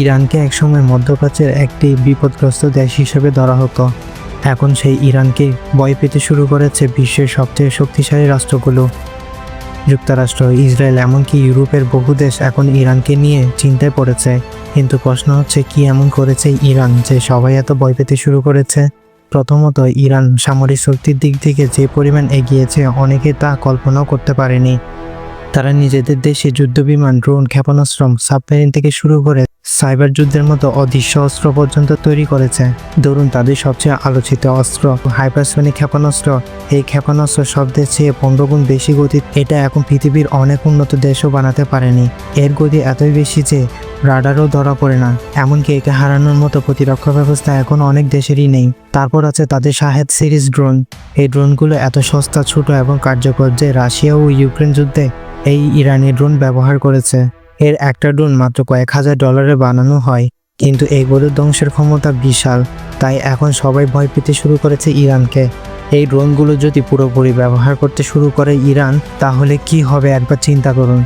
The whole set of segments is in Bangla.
ইরানকে একসময় মধ্যপ্রাচ্যের একটি বিপদগ্রস্ত দেশ হিসেবে ধরা হতো। এখন সেই ইরানকে ভয় পেতে শুরু করেছে বিশ্বের সবচেয়ে শক্তিশালী রাষ্ট্রগুলো। যুক্তরাষ্ট্র, ইসরায়েল এমনকি ইউরোপের বহু দেশ এখন ইরানকে নিয়ে চিন্তায় পড়েছে। কিন্তু প্রশ্ন হচ্ছে, কি এমন করেছে ইরান যে সবাই এত ভয় পেতে শুরু করেছে? প্রথমত, ইরান সামরিক শক্তির দিক থেকে যে পরিমাণ এগিয়েছে, অনেকে তা কল্পনাও করতে পারেনি। তারা নিজেদের দেশে যুদ্ধবিমান ড্রোন, ক্ষেপণাস্ত্র, সাবমেরিন থেকে শুরু করে সাইবার যুদ্ধের মতো অদৃশ্য অস্ত্র পর্যন্ত তৈরি করেছে। ধরুন, তাদের সবচেয়ে আলোচিত অস্ত্র, হাইপারসোনিক ক্ষেপণাস্ত্র। এই ক্ষেপণাস্ত্র সব দেশ চেয়ে পনেরো গুণ বেশি গতি এটা এখন পৃথিবীর অনেক উন্নত দেশও বানাতে পারেনি। এর গতি এতই বেশি যে রাডারও ধরা পড়ে না। এমনকি একে হারানোর মতো প্রতিরক্ষা ব্যবস্থা এখন অনেক দেশেরই নেই। তারপর আছে তাদের শাহেদ সিরিজ ড্রোন। এই ড্রোনগুলো এত সস্তা, ছোট এবং কার্যকর যে রাশিয়া ও ইউক্রেন যুদ্ধে এই ইরানি ড্রোন ব্যবহার করেছে। এর একটা ড্রোন মাত্র কয়েক হাজার ডলারে বানানো হয়, কিন্তু এগুলোর ধ্বংসের ক্ষমতা বিশাল, তাই এখন সবাই ভয় পেতে শুরু করেছে ইরানকে। এই ড্রোনগুলো যদি পুরোপুরি ব্যবহার করতে শুরু করে ইরান, তাহলে কি হবে একবার চিন্তা করুন।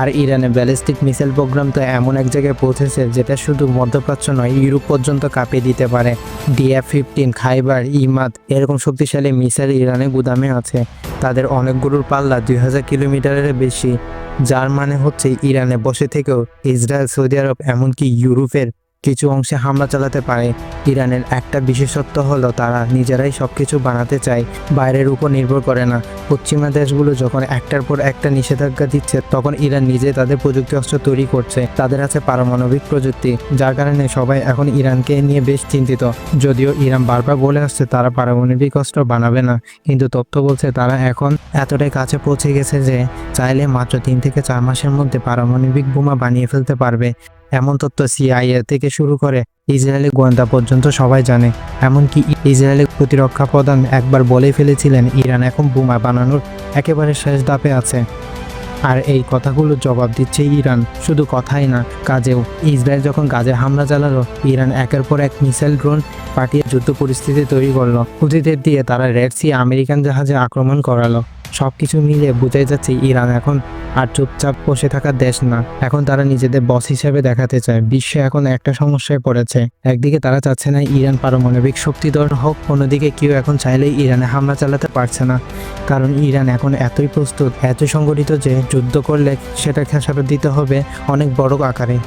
আর ইরানে ব্যালিস্টিক মিসাইল প্রোগ্রাম তো এমন এক জায়গায় পৌঁছেছে যেটা শুধু মধ্যপ্রাচ্য নয়, ইউরোপ পর্যন্ত কাঁপিয়ে দিতে পারে। ডিএফ ফিফটিন, খাইবার, ইমাদ, এরকম শক্তিশালী মিসাইল ইরানে গুদামে আছে। তাদের অনেকগুলোর পাল্লা দুই হাজার কিলোমিটারের বেশি, যার মানে হচ্ছে ইরানে বসে থেকেও ইসরায়েল, সৌদি আরব, এমনকি ইউরোপের কিছু অংশে হামলা চালাতে পারে। ইরানের একটা বিশেষত্ব হলো তারা নিজেরাই সব কিছু বানাতে চায়, বাইরের উপর নির্ভর করে না। পশ্চিমা দেশগুলো যখন একটার পর একটা নিষেধাজ্ঞা দিচ্ছে, তখন ইরান নিজে তাদের প্রযুক্তি অস্ত্র তৈরি করছে। তাদের আছে পারমাণবিক প্রযুক্তি, যার কারণে সবাই এখন ইরানকে নিয়ে বেশ চিন্তিত। যদিও ইরান বারবার বলে আসছে, তারা পারমাণবিক অস্ত্র বানাবে না। কিন্তু তথ্য বলছে, তারা এখন এতটাই কাছে পৌঁছে গেছে যে চাইলে মাত্র তিন থেকে চার মাসের মধ্যে পারমাণবিক বোমা বানিয়ে ফেলতে পারবে। এমন তথ্য সিআইএ থেকে শুরু করে ইসরায়েলি গোয়েন্দা পর্যন্ত সবাই জানে। এমনকি ইসরায়েলের প্রতিরক্ষা প্রধান একবার বলে ফেলেছিলেন, ইরান এখন বোমা বানানোর একেবারে শেষ ধাপে আছে। আর এই কথাগুলো জবাব দিচ্ছে ইরান। শুধু কথাই না, কাজেও ইসরায়েল যখন গাজে হামলা চালালো, ইরান একের পর এক মিসাইল ড্রোন পাঠিয়ে যুদ্ধ পরিস্থিতি তৈরি করল। হুতিদের দিয়ে তারা রেড সি আমেরিকান জাহাজে আক্রমণ করালো। সব কিছু মিলে বোঝাই যাচ্ছে ইরান এখন আর চুপচাপ বসে থাকার দেশ না। এখন তারা নিজেদের বস হিসেবে দেখাতে চায়। বিশ্বে এখন একটা সমস্যায় পড়েছে। একদিকে তারা চাচ্ছে না ইরান পারমাণবিক শক্তিধর হোক, অন্যদিকে কেউ এখন চাইলেই ইরানে হামলা চালাতে পারছে না। কারণ ইরান এখন এতই প্রস্তুত এত সংগঠিত যে যুদ্ধ করলে সেটা খেসারত দিতে হবে অনেক বড় আকারে।